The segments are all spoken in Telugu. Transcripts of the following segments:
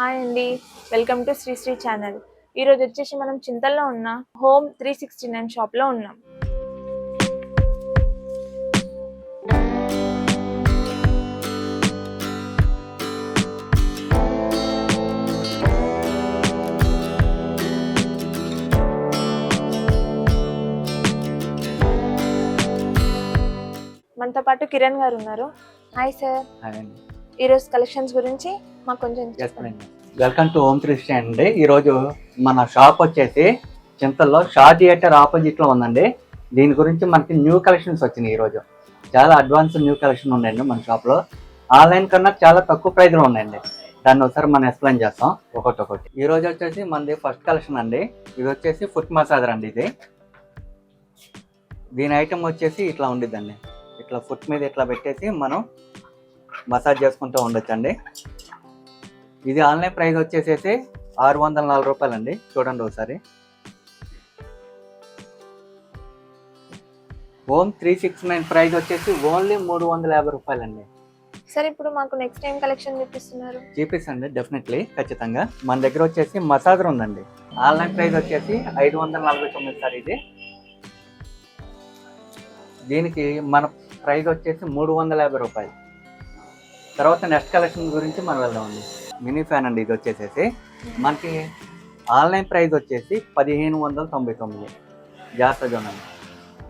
హాయ్ అండి. Welcome to Sri Sri channel. ఈరోజు వచ్చేసి మనం చింతల్లో ఉన్న హోమ్ త్రీ సిక్స్టీ నైన్ షాప్లో ఉన్నాం. మనతో పాటు కిరణ్ గారు ఉన్నారు. Hi sir. ఈరోజు కలెక్షన్స్ గురించి మాకు కొంచెం వెల్కమ్ టు హోమ్ త్రీ అండి. ఈరోజు మన షాప్ వచ్చేసి చింతల్లో షా థియేటర్ ఆపోజిట్లో ఉందండి. దీని గురించి మనకి న్యూ కలెక్షన్స్ వచ్చినాయి ఈరోజు. చాలా అడ్వాన్స్ న్యూ కలెక్షన్ ఉన్నాయండి మన షాప్లో. ఆన్లైన్ కన్నా చాలా తక్కువ ప్రైస్లో ఉన్నాయండి. దాన్ని ఒకసారి మనం ఎక్స్ప్లెయిన్ చేస్తాం. ఒకటి ఒకటి ఈ రోజు వచ్చేసి మనది ఫస్ట్ కలెక్షన్ అండి. ఇది వచ్చేసి ఫుట్ మసాజర్ అండి ఇది. దీని ఐటమ్ వచ్చేసి ఇట్లా ఉండిద్దండి. ఇట్లా ఫుట్ మీద ఇట్లా పెట్టేసి మనం మసాజ్ చేసుకుంటూ ఉండొచ్చండి. ఇది ఆన్లైన్ ప్రైస్ వచ్చేసేసి ఆరు వందల నాలుగు రూపాయలు అండి చూడండి ఒకసారి. Home three six nine price వచ్చేసి ఓన్లీ మూడు వందల యాభై రూపాయలు అండి సార్ ఇప్పుడు మాకు నెక్స్ట్ టైం కలెక్షన్ చూపిస్తున్నారు? చూపిస్తండి డెఫినెట్లీ ఖచ్చితంగా. మన దగ్గర వచ్చేసి మసాజర్ ఉందండి. ఆన్లైన్ ప్రైస్ వచ్చేసి ఐదు వందల నలభై తొమ్మిది సార్ ఇది. దీనికి మన ప్రైస్ వచ్చేసి మూడు వందల యాభై రూపాయలు. తర్వాత నెక్స్ట్ కలెక్షన్ గురించి మనం వెళ్దామండి. మినీ ఫ్యాన్ అండి ఇది వచ్చేసేసి. మనకి ఆన్లైన్ ప్రైస్ వచ్చేసి పదిహేను వందల తొంభై తొమ్మిది. జాగ్రత్త చూడండి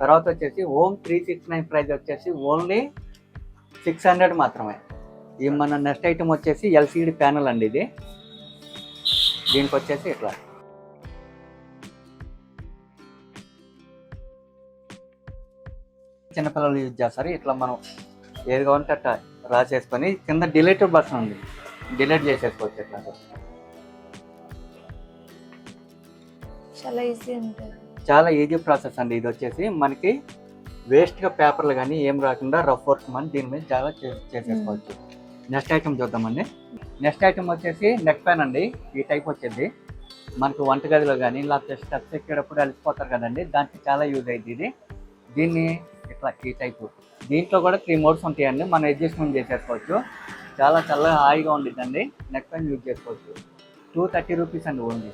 తర్వాత వచ్చేసి home three six nine price వచ్చేసి ఓన్లీ సిక్స్ హండ్రెడ్ మాత్రమే. ఈ మన నెక్స్ట్ ఐటమ్ వచ్చేసి ఎల్సిడి ప్యానల్ అండి ఇది. దీనికి వచ్చేసి ఇట్లా. చిన్నపిల్లలు యూజ్ చేస్తారు. ఇట్లా మనం ఏది కావాలంటే అట్లా రాసేసుకొని కింద డిలీటర్ బటన్ ఉంది. డిలీట్ చేసేసుకోవచ్చు ఇట్లా. చాలా ఈజీ ఉంటుంది. చాలా ఈజీ ప్రాసెస్ అండి ఇది వచ్చేసి. మనకి వేస్ట్గా పేపర్లు కానీ ఏం రాకుండా రఫ్ వర్క్ మనం దీని మీద చాలా చేసేసుకోవచ్చు. నెక్స్ట్ ఐటమ్ చూద్దామండి. నెక్స్ట్ ఐటమ్ వచ్చేసి నెక్ ప్యాన్ అండి. ఈ టైప్ వచ్చేది. మనకు వంటగదిలో కానీ లేకపోతే స్టెప్స్ ఎక్కేటప్పుడు అలసిపోతారు కదండి. దానికి చాలా యూజ్ అయ్యింది ఇది. దీన్ని ఇట్లా ఈ టైపు దీంట్లో కూడా త్రీ మోడ్స్ ఉంటాయండి. మనం అడ్జస్ట్మెంట్ చేసేసుకోవచ్చు. చాలా చల్లగా హాయిగా ఉండిద్దండి. నెక్ ప్యాన్ యూజ్ చేసుకోవచ్చు. టూ థర్టీ రూపీస్ అండి ఓన్లీ.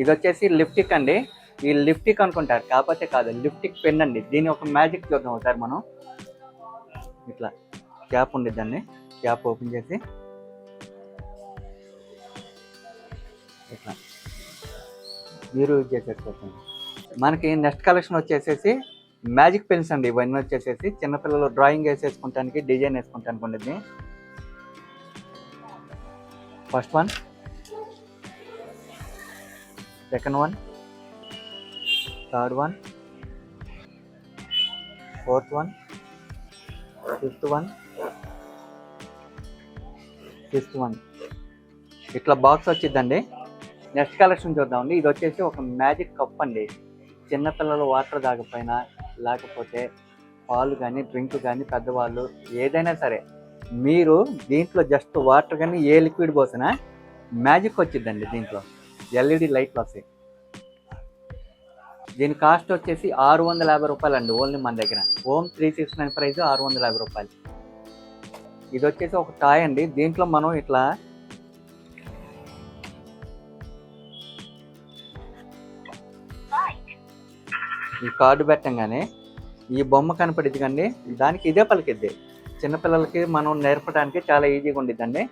ఇది వచ్చేసి లిప్టిక్ అండి. ఈ లిప్టిక్ అనుకుంటారు. కాకపోతే కాదు లిప్టిక్ పెన్ అండి. దీని ఒక మ్యాజిక్ చూద్దాం ఒకసారి మనం. ఇట్లా క్యాప్ ఉండిద్దండి. క్యాప్ ఓపెన్ చేసి. ఇట్లా. మీరు యూజ్ చేసేసుకోవచ్చు మనకి నెక్స్ట్ కలెక్షన్ వచ్చేసేసి మ్యాజిక్ పెన్స్ అండి ఇవన్నీ వచ్చేసేసి చిన్నపిల్లలు డ్రాయింగ్ వేసేసుకుంటానికి డిజైన్ వేసుకుంటానికి ఉండేది. First one second one third one fourth one fifth one sixth one ఇట్లా బాక్స్ వచ్చిందండి నెక్స్ట్ కలెక్షన్ చూద్దామండి. ఇది వచ్చేసి ఒక మ్యాజిక్ కప్ అండి. చిన్నపిల్లలు వాటర్ దాకపోయినా లేకపోతే పాలు కానీ డ్రింక్ కానీ పెద్దవాళ్ళు ఏదైనా సరే మీరు దీంట్లో జస్ట్ వాటర్ కానీ ఏ లిక్విడ్ పోసినా మ్యాజిక్ వచ్చిందండి దీంట్లో. ఎల్ఈడి లైట్లు వస్తాయి. దీని కాస్ట్ వచ్చేసి ఆరు వందల యాభై రూపాయలు అండి ఓన్లీ మన దగ్గర. Home three six nine price ఆరు వందల యాభై రూపాయలు. ఇది వచ్చేసి ఒక టాయ్ అండి. దీంట్లో మనం ఇట్లా ఈ కార్డు పెట్టంగానే ఈ బొమ్మ కనపడిద్ది కండి దానికి ఇదే పలికిద్ది. చిన్నపిల్లలకి మనం నేర్పడానికి చాలా ఈజీగా ఉండిద్దండి.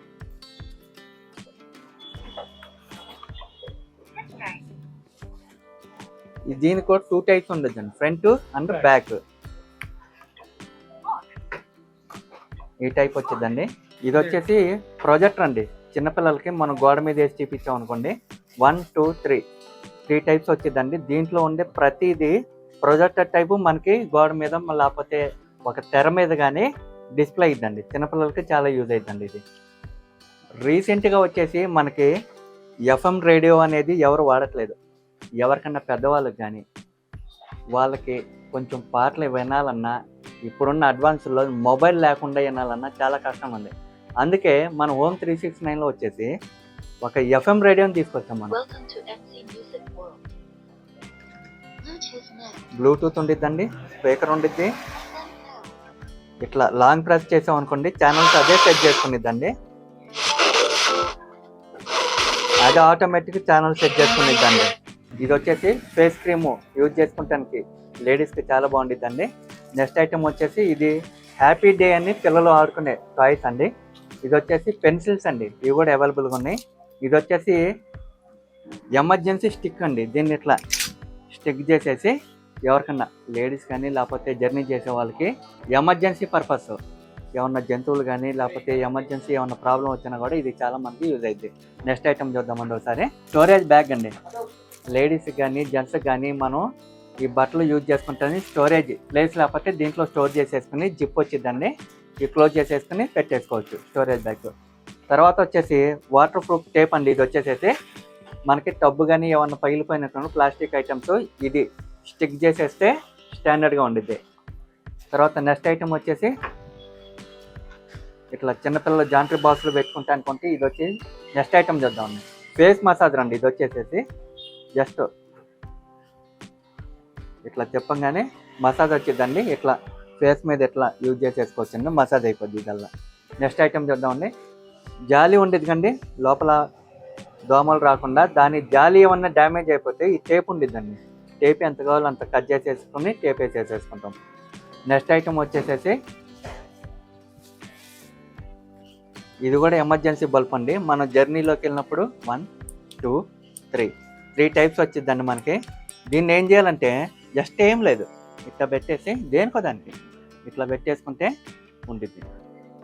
దీనికి కూడా టూ టైప్స్ ఉండొచ్చండి ఫ్రంట్ అండ్ బ్యాక్. ఈ టైప్ వచ్చిందండి ఇది వచ్చేసి ప్రొజెక్టర్ అండి. చిన్నపిల్లలకి మనం గోడ మీద వేసి చూపించాం అనుకోండి one two three. Three types వచ్చిందండి దీంట్లో ఉండే ప్రతిదీ ప్రొజెక్టర్ టైపు మనకి గోడ మీద లేకపోతే ఒక తెర మీద కానీ డిస్ప్లే అయిద్దండి. చిన్నపిల్లలకి చాలా యూజ్ అవుతుందండి ఇది. రీసెంట్గా వచ్చేసి మనకి ఎఫ్ఎం రేడియో అనేది ఎవరు వాడట్లేదు. ఎవరికన్నా పెద్దవాళ్ళకి కానీ వాళ్ళకి కొంచెం పాటలు వినాలన్నా ఇప్పుడున్న అడ్వాన్స్లో మొబైల్ లేకుండా వినాలన్నా చాలా కష్టం ఉంది అందుకే మన హోమ్ త్రీ సిక్స్ నైన్లో వచ్చేసి ఒక ఎఫ్ఎం రేడియోని తీసుకొచ్చాం మనం. బ్లూటూత్ ఉండిద్దండి స్పీకర్ ఉండిద్ది. ఇట్లా లాంగ్ ప్రెస్ చేసాం అనుకోండి ఛానల్స్ అదే సెట్ చేసుకునిద్దండి. అదే ఆటోమేటిక్ ఛానల్ సెట్ చేసుకునిద్దండి. ఇది వచ్చేసి ఫేస్ క్రీమ్ యూజ్ చేసుకుంటానికి లేడీస్కి చాలా బాగుండిద్దండి. నెక్స్ట్ ఐటమ్ వచ్చేసి ఇది హ్యాపీ డే అని పిల్లలు ఆడుకునే టాయ్స్ అండి. ఇది వచ్చేసి పెన్సిల్స్ అండి ఇవి కూడా అవైలబుల్గా ఉన్నాయి. ఇది వచ్చేసి ఎమర్జెన్సీ స్టిక్ అండి దీన్ని ఇట్లా స్టిక్ చేసేసి ఎవరికన్నా లేడీస్ కానీ లేకపోతే జర్నీ చేసే వాళ్ళకి ఎమర్జెన్సీ పర్పస్ ఏమన్నా జంతువులు కానీ లేకపోతే ఎమర్జెన్సీ ఏమన్నా ప్రాబ్లం వచ్చినా కూడా ఇది చాలా మంది యూజ్ అవుతుంది నెక్స్ట్ ఐటమ్ చూద్దామండి ఒకసారి. స్టోరేజ్ బ్యాగ్ అండి. లేడీస్కి కానీ జెంట్స్కి కానీ మనం ఈ బట్టలు యూజ్ చేసుకుంటాని స్టోరేజ్ ప్లేస్ లేకపోతే దీంట్లో స్టోర్ చేసేసుకుని జిప్ వచ్చిందండి ఈ క్లోజ్ చేసేసుకుని పెట్టేసుకోవచ్చు స్టోరేజ్ బ్యాగ్. తర్వాత వచ్చేసి వాటర్ ప్రూఫ్ టేప్ అండి. ఇది వచ్చేసేసి మనకి టబ్ కానీ ఏమన్నా పగిలిపోయినట్టు ప్లాస్టిక్ ఐటమ్స్ ఇది స్టిక్ చేసేస్తే స్టాండర్డ్గా ఉండిద్ది. తర్వాత నెక్స్ట్ ఐటమ్ వచ్చేసి ఇట్లా చిన్నపిల్లల జాంట్రీ బాక్సులు పెట్టుకుంటా అనుకుంటే ఇది వచ్చి నెక్స్ట్ ఐటమ్ చూద్దాం. ఫేస్ మసాజ్ రండి ఇది వచ్చేసేసి జస్ట్ ఇట్లా చెప్పంగానే మసాజ్ వచ్చిందండి. ఇట్లా ఫేస్ మీద ఇట్లా యూజ్ చేసేసుకోవచ్చండి మసాజ్ అయిపోద్ది ఇదల్లా. నెక్స్ట్ ఐటమ్ చూద్దామండి. జాలి ఉండేది కండి లోపల దోమలు రాకుండా దాని జాలి ఏమన్నా డ్యామేజ్ అయిపోతే ఈ టేప్ ఉండిద్దండి. టేప్ ఎంత కావాలో అంత కట్ చేసేసుకుని టేప్ వేసేసేసుకుంటాం. నెక్స్ట్ ఐటమ్ వచ్చేసేసి ఇది కూడా ఎమర్జెన్సీ బల్బ్ అండి. మనం జర్నీలోకి వెళ్ళినప్పుడు one two three. Three types వచ్చిందండి మనకి. దీన్ని ఏం చేయాలంటే జస్ట్ ఏం లేదు. ఇట్లా పెట్టేసి దేనికో దానికి ఇట్లా పెట్టేసుకుంటే ఉండిద్ది.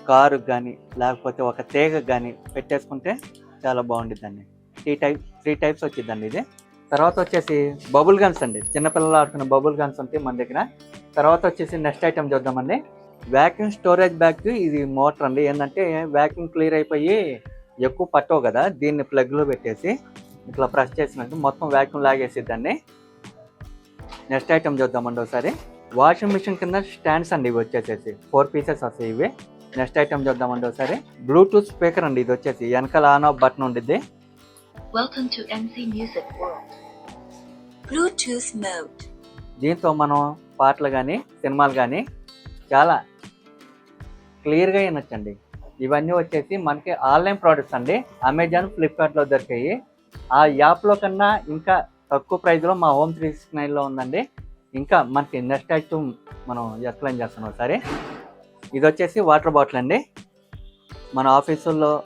కారు కానీ లేకపోతే ఒక తీగ కానీ పెట్టేసుకుంటే చాలా బాగుండిద్దండి. త్రీ టైప్ త్రీ టైప్స్ వచ్చిందండి ఇది. తర్వాత వచ్చేసి బబుల్ గన్స్ అండి. చిన్నపిల్లలు ఆడుకున్న బబుల్ గన్స్ ఉంటాయి మన దగ్గర. తర్వాత వచ్చేసి నెక్స్ట్ ఐటమ్ చూద్దామండి. వ్యాక్యూమ్ స్టోరేజ్ బ్యాగ్ ఇది మోటార్ అండి. ఏంటంటే వ్యాక్యూమ్ క్లియర్ అయిపోయి ఎక్కువ పట్టవు కదా. దీన్ని ప్లగ్లో పెట్టేసి ఇట్లా ప్రెస్ చేసినట్టు మొత్తం వ్యాక్యూమ్ లాగేసిద్దండి. నెక్స్ట్ ఐటమ్ చూద్దామండి ఒకసారి. వాషింగ్ మిషన్ కింద స్టాండ్స్ అండి ఇవి వచ్చేసేసి. ఫోర్ పీసెస్ వస్తాయి ఇవి. నెక్స్ట్ ఐటమ్ చూద్దామండి ఒకసారి. బ్లూటూత్ స్పీకర్ అండి ఇది వచ్చేసి. వెనకాల ఆన్ ఆఫ్ బటన్ ఉండిద్ది. Welcome to MC Music World. Bluetooth mode. దీంతో మనం పాటలు కానీ సినిమాలు కానీ చాలా క్లియర్గా వినొచ్చండి. ఇవన్నీ వచ్చేసి మనకి ఆన్లైన్ ప్రోడక్ట్స్ అండి. అమెజాన్ ఫ్లిప్కార్ట్లో దొరికాయి. ఆ యాప్లో కన్నా ఇంకా తక్కువ ప్రైస్లో మా హోమ్ త్రీ సిక్స్ నైన్లో ఉందండి. ఇంకా మనకి నెక్స్ట్ ఐటమ్ మనం ఎక్స్ప్లెయిన్ చేస్తున్నాం ఒకసారి. ఇది వచ్చేసి వాటర్ బాటిల్ అండి. మన ఆఫీసుల్లో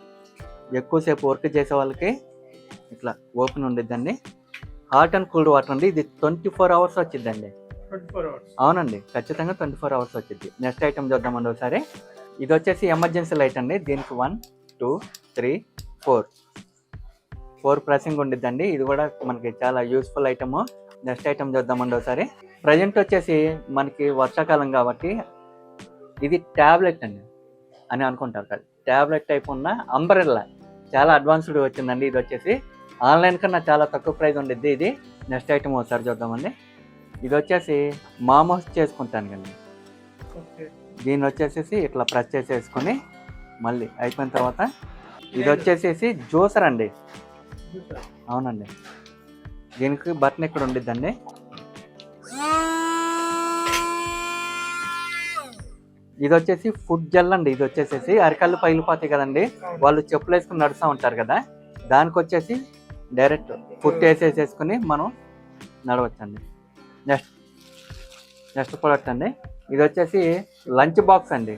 ఎక్కువసేపు వర్క్ చేసే వాళ్ళకి ఇట్లా ఓపెన్ ఉండిద్దండి. హాట్ అండ్ కూల్డ్ వాటర్ అండి. ఇది ట్వంటీ ఫోర్ అవర్స్ వచ్చిందండి అవునండి. ఖచ్చితంగా ట్వంటీ ఫోర్ అవర్స్ వచ్చింది నెక్స్ట్ ఐటమ్ చూద్దామండి ఒకసారి. ఇది వచ్చేసి ఎమర్జెన్సీ లైట్ అండి. దీనికి one two three four. Four pressing ఉండిద్దండి. ఇది కూడా మనకి చాలా యూస్ఫుల్ ఐటమ్. నెక్స్ట్ ఐటమ్ చూద్దామండి ఒకసారి. ప్రజెంట్ వచ్చేసి మనకి వర్షాకాలం కాబట్టి ఇది ట్యాబ్లెట్ అండి అని అనుకుంటారు కదా. ట్యాబ్లెట్ టైప్ ఉన్న అంబరెల్లా. చాలా అడ్వాన్స్డ్ వచ్చిందండి. ఇది వచ్చేసి ఆన్లైన్ కన్నా చాలా తక్కువ ప్రైస్ ఉండిద్ది ఇది. నెక్స్ట్ ఐటమ్ ఒకసారి చూద్దామండి. ఇది వచ్చేసి మామోస్ చేసుకుంటాను కండి దీన్ని వచ్చేసేసి ఇట్లా ప్రెస్ చేసేసుకొని మళ్ళీ అయిపోయిన తర్వాత ఇది వచ్చేసేసి జ్యూసర్ అండి. అవునండి. దీనికి బటన్ ఇక్కడ ఉండిద్దండి? ఇది వచ్చేసి ఫుడ్ జెల్ అండి. ఇది వచ్చేసేసి అరికళ్ళు పగిలిపోతాయి కదండి. వాళ్ళు చెప్పులు వేసుకుని నడుస్తూ ఉంటారు కదా. దానికి వచ్చేసి డైరెక్ట్ ఫుడ్ వేసేసేసుకుని మనం నడవచ్చండి. నెక్స్ట్ నెక్స్ట్ ప్రోడక్ట్ అండి. ఇది వచ్చేసి లంచ్ బాక్స్ అండి.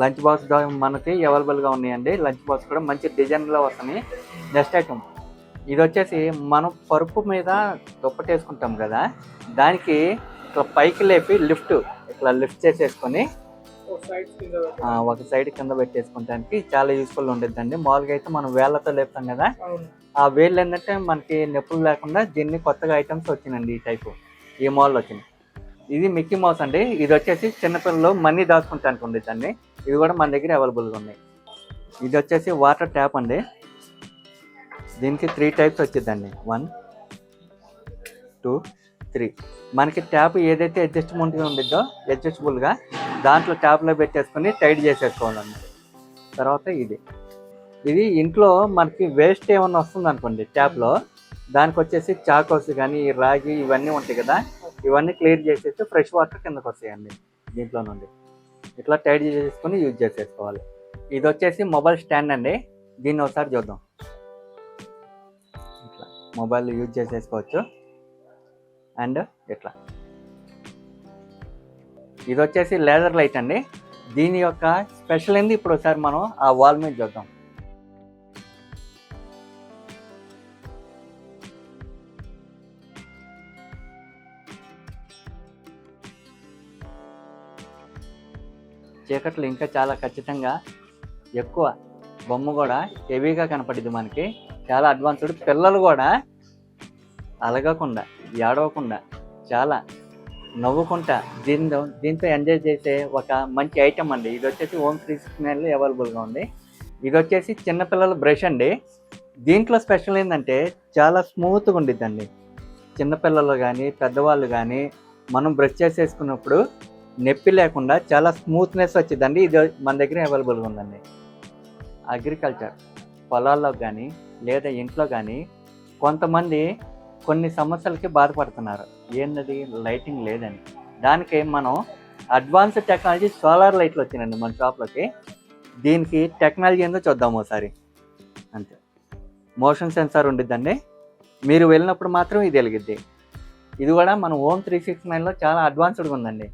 లంచ్ బాక్స్ మనకి అవైలబుల్గా ఉన్నాయండి. లంచ్ బాక్స్ కూడా మంచి డిజైన్లో వస్తున్నాయి. నెక్స్ట్ ఐటమ్ ఇది వచ్చేసి మనం పరుపు మీద దుప్పటి వేసుకుంటాం కదా. దానికి ఇట్లా పైకి లేపి లిఫ్ట్ ఇట్లా లిఫ్ట్ చేసేసుకొని ఒక సైడ్ కింద పెట్టేసుకుంటానికి చాలా యూస్ఫుల్ ఉండిద్దండి. మామూలుగా అయితే మనం వేళ్ళతో లేపుతాం కదా. ఆ వేళ్ళు ఏంటంటే మనకి నొప్పులు లేకుండా దీన్ని కొత్తగా ఐటమ్స్ వచ్చినాయండి ఈ టైపు ఈ మోడల్ వచ్చినాయి ఇది మిక్కీ మౌస్ అండి. ఇది వచ్చేసి చిన్నపిల్లలు మనీ దాచుకుంటానికి ఉండిద్దండి. ఇది కూడా మన దగ్గర అవైలబుల్గా ఉన్నాయి. ఇది వచ్చేసి వాటర్ ట్యాప్ అండి. దీనికి త్రీ టైప్స్ వచ్చిందండి వన్ టూ త్రీ మనకి ట్యాప్ ఏదైతే అడ్జస్ట్మెంట్గా ఉండిద్దో అడ్జస్టబుల్గా దాంట్లో ట్యాప్లో పెట్టేసుకొని టైట్ చేసేసుకోవాలండి తర్వాత ఇది. ఇది ఇంట్లో మనకి వేస్ట్ ఏమన్నా వస్తుంది అనుకోండి ట్యాప్లో దానికి వచ్చేసి చాకోస్ కానీ రాగి ఇవన్నీ ఉంటాయి కదా ఇవన్నీ క్లియర్ చేసేసి ఫ్రెష్ వాటర్ కిందకు వస్తాయండి దీంట్లో నుండి. ఇట్లా టైట్ చేసేసుకొని యూజ్ చేసేసుకోవాలి. ఇది వచ్చేసి మొబైల్ స్టాండ్ అండి. దీన్ని ఒకసారి చూద్దాం. మొబైల్ యూజ్ చేసేసుకోవచ్చు. అండ్ ఇట్లా. ఇది వచ్చేసి లేజర్ లైట్ అండి. దీని యొక్క స్పెషల్ ఏంది? ఇప్పుడు ఒకసారి మనం ఆ వాల్ మీద చూద్దాం. చీకట్లు ఇంకా చాలా ఖచ్చితంగా ఎక్కువ బొమ్మ కూడా హెవీగా కనపడింది మనకి. చాలా అడ్వాన్స్డ్ పిల్లలు కూడా అలగకుండా ఏడవకుండా చాలా నవ్వుకుంటా. దీంతో దీంతో ఎంజాయ్ చేసే ఒక మంచి ఐటమ్ అండి. ఇది వచ్చేసి ఓమ్ త్రీ సిక్స్ నైన్లో అవైలబుల్గా ఉంది. ఇది వచ్చేసి చిన్నపిల్లల బ్రష్ అండి. దీంట్లో స్పెషల్ ఏంటంటే చాలా స్మూత్గా ఉండిద్దండి. చిన్నపిల్లలు కానీ పెద్దవాళ్ళు కానీ మనం బ్రష్ చేసేసుకున్నప్పుడు నొప్పి లేకుండా చాలా స్మూత్నెస్ వచ్చిందండి ఇది మన దగ్గర అవైలబుల్గా ఉందండి. అగ్రికల్చర్ పొలాల్లో కానీ లేదా ఇంట్లో కానీ కొంతమంది కొన్ని సమస్యలకి బాధపడుతున్నారు. ఏంటది లైటింగ్ లేదని. దానికి మనం అడ్వాన్స్ టెక్నాలజీ సోలార్ లైట్లు వచ్చినాయండి మన షాప్లోకి. దీనికి టెక్నాలజీ ఏందో చూద్దాం ఒకసారి అంతే. మోషన్ సెన్సార్ ఉండిద్దండి. మీరు వెళ్ళినప్పుడు మాత్రం ఇది వెలిగిద్ది. ఇది కూడా మన ఓమ్ త్రీ సిక్స్ నైన్లో చాలా అడ్వాన్స్డ్గా ఉందండి.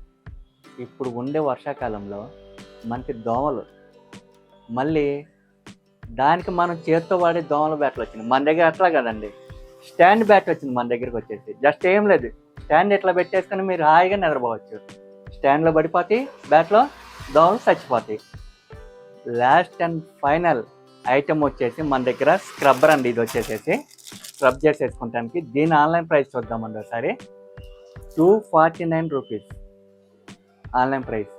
ఇప్పుడు ఉండే వర్షాకాలంలో మనకి దోమలు మళ్ళీ దానికి మనం చేత్తో వాడే దోమల బ్యాట్లు వచ్చింది మన దగ్గర అట్లా కదండి. స్టాండ్ బ్యాట్ వచ్చింది మన దగ్గరికి వచ్చేసి. జస్ట్ ఏం లేదు. స్టాండ్ ఇట్లా పెట్టేసుకొని మీరు హాయిగా నిద్రపోవచ్చు. స్టాండ్లో పడిపోతాయి బ్యాట్లో దోమలు చచ్చిపోతాయి. లాస్ట్ అండ్ ఫైనల్ ఐటమ్ వచ్చేసి మన దగ్గర స్క్రబ్బర్ అండి. ఇది వచ్చేసేసి స్క్రబ్ చేసేసుకుంటానికి దీని ఆన్లైన్ ప్రైస్ చూద్దామండి ఒకసారి. Two forty nine rupees online price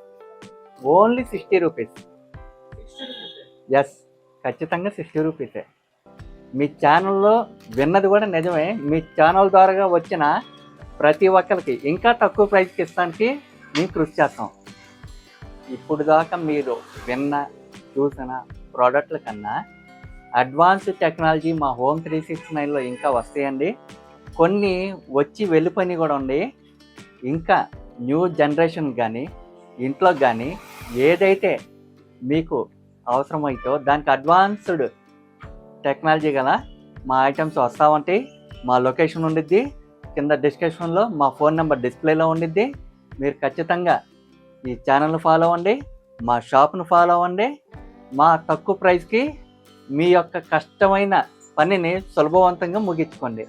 only sixty rupees yes ఖచ్చితంగా సిక్స్టీ రూపీసే మీ ఛానల్లో విన్నది కూడా నిజమే. మీ ఛానల్ ద్వారా వచ్చిన ప్రతి ఒక్కరికి ఇంకా తక్కువ ప్రైస్కి ఇస్తానికి మేము కృషి చేస్తాం. ఇప్పుడు దాకా మీరు విన్న చూసిన ప్రోడక్ట్ల కన్నా అడ్వాన్స్ టెక్నాలజీ మా హోమ్ త్రీ సిక్స్ నైన్లో ఇంకా వస్తాయండి. కొన్ని వచ్చి వెళ్ళిపోయినవి కూడా ఉంది. ఇంకా న్యూ జనరేషన్ కానీ ఇంట్లో కానీ ఏదైతే మీకు అవసరమైతో దానికి అడ్వాన్స్డ్ టెక్నాలజీ గల మా ఐటమ్స్ వస్తూ ఉంటాయి మా లొకేషన్ ఉండిద్ది. కింద డిస్క్రిప్షన్లో మా ఫోన్ నెంబర్ డిస్ప్లేలో ఉండిద్ది. మీరు ఖచ్చితంగా ఈ ఛానల్ని ఫాలో అవ్వండి మా షాప్ను ఫాలో అవ్వండి. మా తక్కువ ప్రైస్కి మీ యొక్క కష్టమైన పనిని సులభవంతంగా ముగించుకోండి.